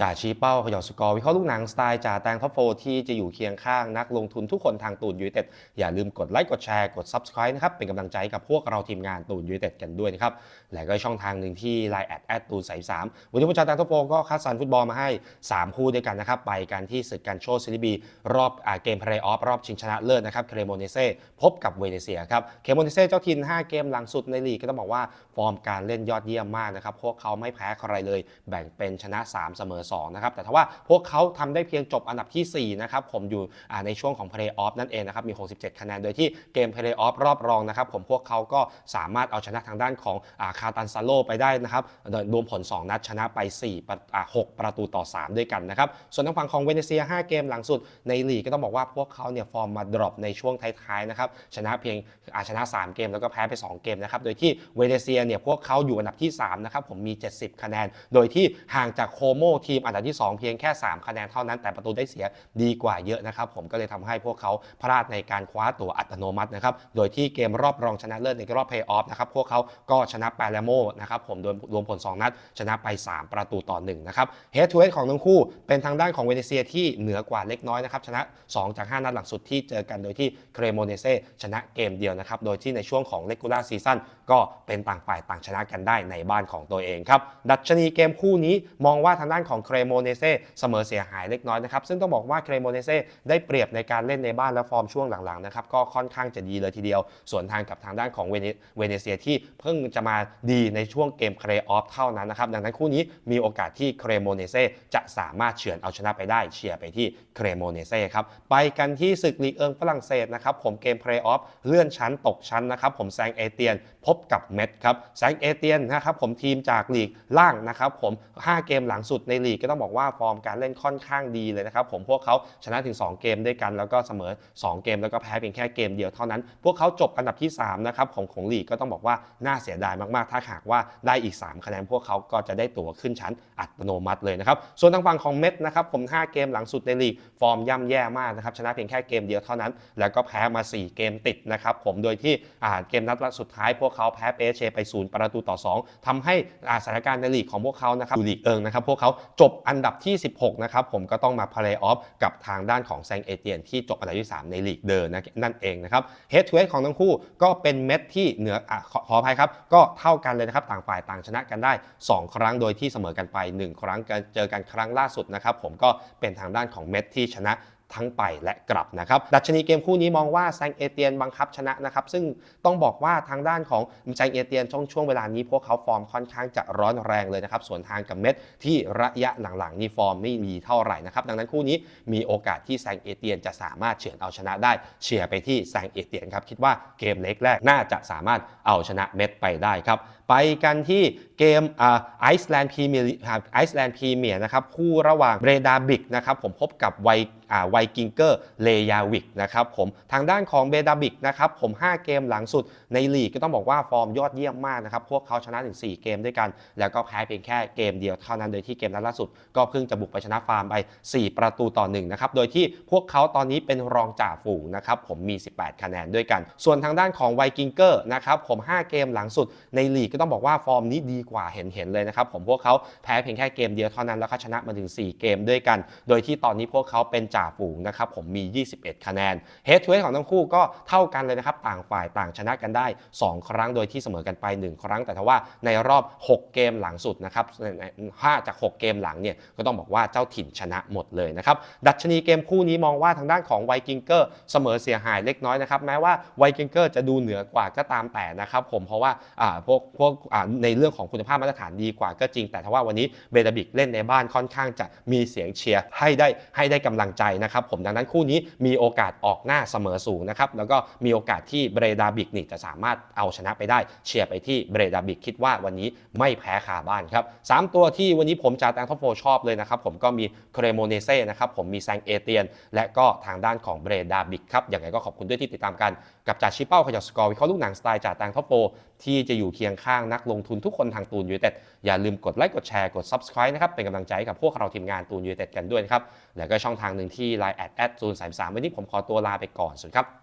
จ่าชี้เป้าขย่าสกอร์วิเคราะห์ลูกหนังสไตล์จ่าแตงท็อปโฟที่จะอยู่เคียงข้างนักลงทุนทุกคนทางตูนยูเต็ดอย่าลืมกดไลค์กดแชร์กด Subscribe นะครับ เป็นกำลังใจกับพวกเราทีมงานตูนยูเต็ดกันด้วยนะครับ และก็ช่องทางหนึ่งที่ Line แอดแอดตูนใสสามวันนี้ผมจ่าแตงท็อปโฟก็คัดสรรฟุตบอลมาให้ 3 คู่ด้วยกันนะครับ ไปกันที่ศึกการโชว์ซีรีบีรอบอเกมเพลย์ออฟรอบชิงชนะเลิศนะครับเครโมเนเซ่พบกับเวเนเซียครับเครโมเนเซ่เจ้าถิ่น5 เกมหลังสุดในลีกก็ต้องบอกว่าฟอร์มการเล่นยอดเยี่ยมมากนะครับพวกเขาไม่แพ้ใครเลย แบ่งเป็นชนะ 3 เสมอ2นะครับแต่ถ้าว่าพวกเขาทำได้เพียงจบอันดับทีสี่4นะครับผมอยู่ในช่วงของเพลย์ออฟนั่นเองนะครับมี 67 คะแนนโดยที่เกมเพลย์ออฟรอบรองนะครับผมพวกเขาก็สามารถเอาชนะทางด้านของอาคาตันซาโลไปได้นะครับโดยรวมผล 2 นัดชนะไป4ป6ประตูต่อ 3 ด้วยกันนะครับส่วนทางฝั่งของเวเนเซีย 5 เกมหลังสุดในลีกก็ต้องบอกว่าพวกเขาเนี่ยฟอร์มมาดรอปในช่วงท้ายๆนะครับชนะเพียงอาชนะ 3 เกมแล้วก็แพ้ไป 2 เกมนะครับโดยที่เวเนเซียเนี่ยพวกเขาอยู่อันดับที่3นะครับผมมี 70 คะแนน โดยที่ห่างจากโคโมทีมอันดับที่ 2 เพียงแค่ 3 คะแนนเท่านั้นแต่ประตูได้เสียดีกว่าเยอะนะครับผมก็เลยทำให้พวกเขาพลาดในการคว้าตัวอัตโนมัตินะครับโดยที่เกมรอบรองชนะเลิศในรอบเพย์ออฟนะครับพวกเขาก็ชนะปาเลโมนะครับผมโดยรวมผล 2 นัด ชนะไป 3 ประตูต่อ1นะครับเฮดทูเฮดของทั้งคู่เป็นทางด้านของเวเนเซียที่เหนือกว่าเล็กน้อยนะครับชนะ 2 จาก 5 นัดหลังสุดที่เจอกันโดยที่เครโมเนเซชนะเกมเดียวนะครับโดยที่ในช่วงของเลกูล่าซีซั่นก็เป็นต่างฝ่ายต่างชนะกันได้ในบ้านของตัวเองครับดัชนีเกมคู่นี้มองว่าทางด้านของเครโมเนเซ่เสมอเสียหายเล็กน้อยนะครับ ซึ่งต้องบอกว่าเครโมเนเซ่ได้เปรียบในการเล่นในบ้านและฟอร์มช่วงหลังๆนะครับก็ค่อนข้างจะดีเลยทีเดียว ส่วนทางกับทางด้านของเวเนเซียที่เพิ่งจะมาดีในช่วงเกมเครออฟเท่านั้นนะครับดังนั้นคู่นี้มีโอกาสที่เครโมเนเซ่จะสามารถเฉือนเอาชนะไปได้เชียร์ไปที่เครโมเนเซ่ครับไปกันที่ศึกลีเอิงฝรั่งเศสนะครับผมเกมเพลย์ออฟเลื่อนชั้นตกชั้นนะครับผมแซงเอเตียนพบกับเม็ดครับแซงเอเตียนนะครับผมทีมจากลีกล่างนะครับผม 5 เกมหลังสุดในลีกก็ต้องบอกว่าฟอร์มการเล่นค่อนข้างดีเลยนะครับผมพวกเขาชนะถึง 2 เกมด้วยกันแล้วก็เสมอ 2 เกมแล้วก็แพ้เพียงแค่เกมเดียวเท่านั้น พวกเขาจบอันดับที่3นะครับของของลีกก็ต้องบอกว่าน่าเสียดายมากๆ ถ้าหากว่าได้อีก 3 คะแนนพวกเขาก็จะได้ตั๋วขึ้นชั้นอัตโนมัติเลยนะครับส่วนทางฝั่งของเม็ดนะครับผม 5 เกมหลังสุดในลีกฟอร์มย่ำแย่มากนะครับชนะเพียงแค่เกมเดียวเท่านั้น แล้วก็แพ้มา 4 เกมติดนะครับผมโดยที่เกมนัดสุดท้ายพวกเขาแพ้เปเชไป0ประตูต่อ 2ทำให้สถานการณ์ในลีกของพวกเขานะครับอยู่ลีกเอิงนะครับพวกเขาจบอันดับที่ 16 นะครับผมก็ต้องมาเพลย์ออฟกับทางด้านของแซงเอเตียนที่จบอันดับที่ 3 ในลีกเดินนะนั่นเองนะครับเฮดทูเฮดของทั้งคู่ก็เป็นเม็ดที่เหนืออขอขออภัยครับ ก็เท่ากันเลยนะครับต่างฝ่ายต่างชนะกันได้ 2 ครั้งโดยที่เสมอกันไป 1 ครั้งกันเจอกันครั้งล่าสุดนะครับผมก็เป็นทางด้านของเม็ดที่ชนะ ทั้งไปและกลับนะครับดัชนีเกมคู่นี้มองว่าแซงเอเตียนบังคับชนะนะครับซึ่งต้องบอกว่าทางด้านของแซงเอเตียนช่วงช่วงเวลานี้พวกเขาฟอร์มค่อนข้างจะร้อนแรงเลยนะครับส่วนทางกับเม็ดที่ระยะหลังๆนี่ฟอร์มไม่มีเท่าไหร่นะครับดังนั้นคู่นี้มีโอกาสที่แซงเอเตียนจะสามารถเฉือนเอาชนะได้เชียร์ไปที่แซงเอเตียนครับคิดว่าเกมเล็กแรกน่าจะสามารถเอาชนะเม็ดไปได้ครับ ไปกันที่เกมไอซ์แลนด์พรีเมียร์ไอซ์แลนด์พรีเมียร์นะครับคู่ระหว่างเบรดาบิกนะครับผมพบกับไวไวกิงเกอร์เลยาวิกนะครับผมทางด้านของเบดาบิกนะครับผม 5 เกมหลังสุดในลีกก็ต้องบอกว่าฟอร์มยอดเยี่ยมมากนะครับ พวกเขาชนะถึง 4 เกมด้วยกัน แล้วก็แพ้เพียงแค่เกมเดียวเท่านั้นโดยที่เกมนัดล่าสุด ก็เพิ่งจะบุกไปชนะฟาร์มไป 4 ประตูต่อ1นะครับโดยที่พวกเขาตอนนี้เป็นรองจ่าฝูงนะครับผมมี 18 คะแนนด้วยกัน ส่วนทางด้านของไวกิงเกอร์นะครับผม 5 เกมหลังสุดในลีกก็ต้องบอกว่าฟอร์มนี้ดีกว่าเห็นเห็นเลยนะครับผมพวกเขาแพ้เพียงแค่เกมเดียวเท่านั้นแล้วก็ชนะมาถึง 4 เกมด้วยกัน โดยที่ตอนนี้พวกเขาเป็นจ่าฝูงนะครับผมมี 21 คะแนนเฮดทูเฮดของทั้งคู่ก็เท่ากันเลยนะครับต่างฝ่ายต่างชนะกันได้ 2 ครั้งโดยที่เสมอกันไป 1 ครั้ง แต่ทว่าในรอบ 6 เกมหลังสุดนะครับ5จาก 6 เกมหลังเนี่ยก็ต้องบอกว่าเจ้าถิ่นชนะหมดเลยนะครับดัชนีเกมคู่นี้มองว่าทางด้านของไวกิงเกอร์เสมอเสียหายเล็กน้อยนะครับแม้ว่าไวกิงเกอร์จะดูเหนือกว่าก็ตามแต่นะครับผมเพราะว่าอ่าพวกพวกอ่าในเรื่องของคุณภาพมาตรฐานดีกว่าก็จริง แต่ทว่าวันนี้เบดาบิกเล่นในบ้านค่อนข้างจะมีเสียงเชียร์ให้ได้ให้ได้กำลังใจนะครับผมดังนั้นคู่นี้มีโอกาสออกหน้าเสมอสูงนะครับแล้วก็มีโอกาสที่เบรดาบิกนี่จะสามารถเอาชนะไปได้เชียร์ไปที่เบรดาบิกคิดว่าวันนี้ไม่แพ้คาบ้านครับสามตัวที่วันนี้ผมจะแตงท็อปโฟชอบเลยนะครับผมก็มีเครโมเนเซ่นะครับผมมีแซงเอเตียน และก็ทางด้านของเบรดาบิกครับอย่างไรก็ขอบคุณด้วยที่ติดตามกันกับจ่าชิเป้าขยับสกอร์วิเคราะห์ลูกหนังสไตล์จ่าแตงท็อปโฟ ที่จะอยู่เคียงข้างนักลงทุนทุกคนทางตูนยูเต็ดอย่าลืมกดไลค์กดแชร์กด Subscribe นะครับ เป็นกำลังใจให้กับพวกเราทีมงานตูนยูเต็ดกันด้วยนะครับ แล้วก็ช่องทางหนึ่งที่ Line แอดแอดตูนสามวันนี้ผมขอตัวลาไปก่อนสวัสดีครับ